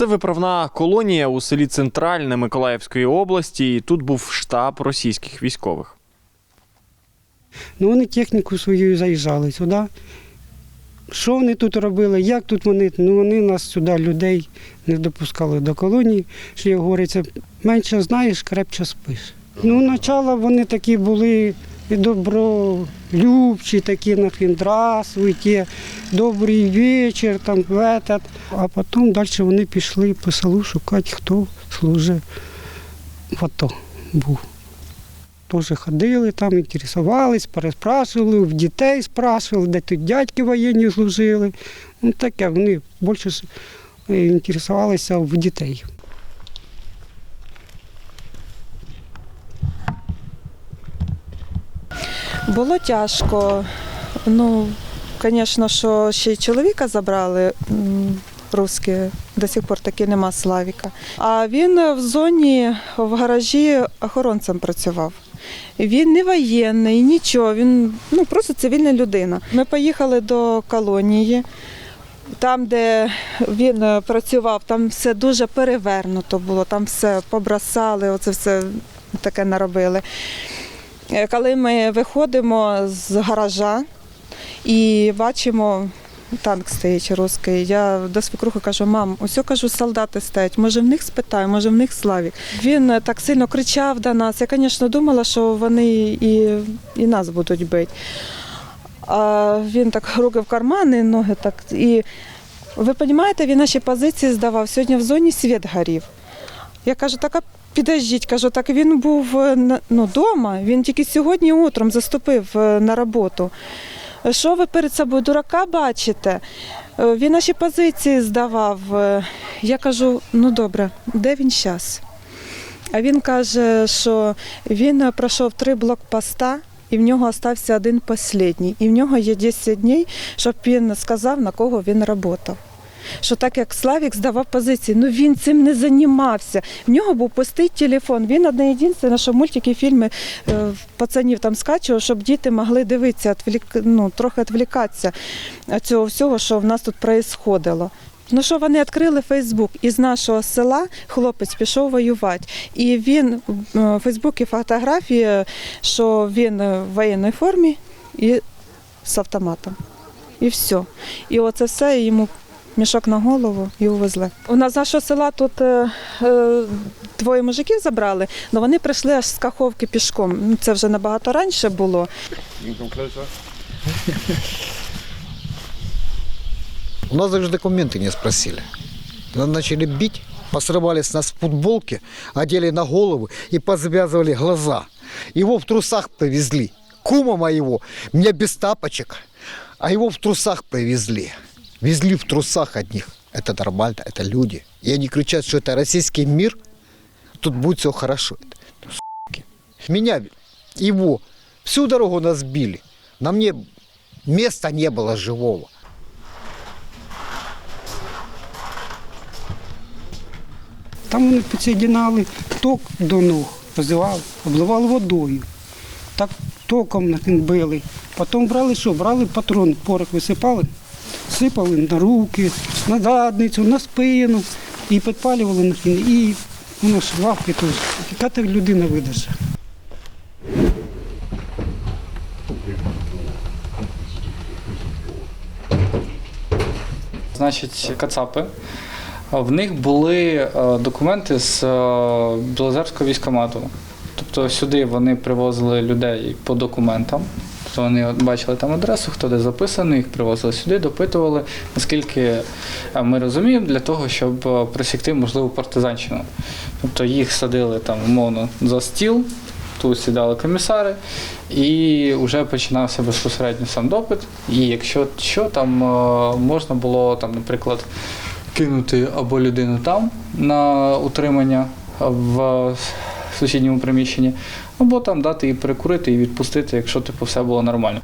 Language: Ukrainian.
Це виправна колонія у селі Центральне Миколаївської області. І тут був штаб російських військових. Ну, вони техніку свою заїжджали сюди. Що вони тут робили, як тут вони? Ну вони нас сюди, людей, не допускали до колонії. Що як говориться, менше знаєш, крепче спиш. Ну, начало вони такі були і добролюбчі, такі на здравствуйте, добрий вечір, там в этот. А потім далі вони пішли по селу шукати, хто служить в АТО був. Теж ходили там, інтересувались, переспрашували, в дітей спрашували, де тут дядьки воєнні служили. Ну таке, вони більше е, інтересувалися в дітей. Було тяжко. Ну, звісно, що ще й чоловіка забрали русські, до сих пор таки нема Славіка. А він в зоні в гаражі охоронцем працював. Він не воєнний, нічого, він ну, просто цивільна людина. Ми поїхали до колонії. Там, де він е, працював, там все дуже перевернуто було, там все побросали, оце все таке наробили. Е, Коли ми виходимо з гаража і бачимо, танк стоїть русський, я до свекрухи кажу, мам, ось кажу, солдати стоять, може в них спитаю, може в них Славік. Він е, так сильно кричав до нас. Я, звісно, думала, що вони і, і нас будуть бити. А він так руки в кармани, ноги так. І ви розумієте, він наші позиції здавав. Сьогодні в зоні світ горів. Я кажу, так а підождіть, кажу, так він був е, ну, вдома, він тільки сьогодні утром заступив е, на роботу. Що ви перед собою дурака бачите? Е, Він наші позиції здавав. Я кажу, ну добре, де він зараз? А він каже, що він пройшов три блокпоста, і в нього остався один останній. І в нього є 10 днів, щоб він сказав, на кого він працював. Що так як Славік здавав позиції, ну він цим не займався. В нього був пустий телефон. Він одне єдине, що мультики, фільми е, пацанів там скачував, щоб діти могли дивитися, ну, трохи відвлікатися від цього всього, що в нас тут відбувалося. Ну що вони відкрили Фейсбук із нашого села хлопець пішов воювати. І він в Фейсбуці фотографії, що він в воєнній формі і з автоматом. І все. І оце все йому мішок на голову і увезли. У нас з нашого села тут е, е, двоє мужиків забрали, але вони прийшли аж з Каховки пішком. Ну, Це вже набагато раніше було. У нас даже документы не спросили. Нас начали бить, посрывали с нас футболки, одели на головы и позавязывали глаза. Его в трусах повезли. Кума моего, меня без тапочек, а его в трусах повезли. Везли в трусах одних. Это нормально, это люди. И они кричат, что это российский мир, тут будет все хорошо. Это, суки. Меня, его, всю дорогу нас били. На мне места не было живого. Там вони підсоєдинали ток до ног, розвивали, обливали водою. Так током нахин били. Потім брали що? Брали патрон, порох висипали, сипали на руки, на задницю, на спину і підпалювали на нахин. І воно ж лавки тут. Яка та людина видержа. Значить, кацапи. В них були е, документи з е, Білозерського військкомату. Тобто сюди вони привозили людей по документам. Тобто вони бачили там адресу, хто де записаний, їх привозили сюди, допитували, наскільки ми розуміємо, для того, щоб просікти можливу партизанщину. Тобто їх садили там умовно за стіл, тут сідали комісари, і вже починався безпосередньо сам допит. І якщо що, там можна було там, наприклад, кинути або людину там на утримання в сусідньому приміщенні, або там дати і перекурити і відпустити, якщо типу все було нормально.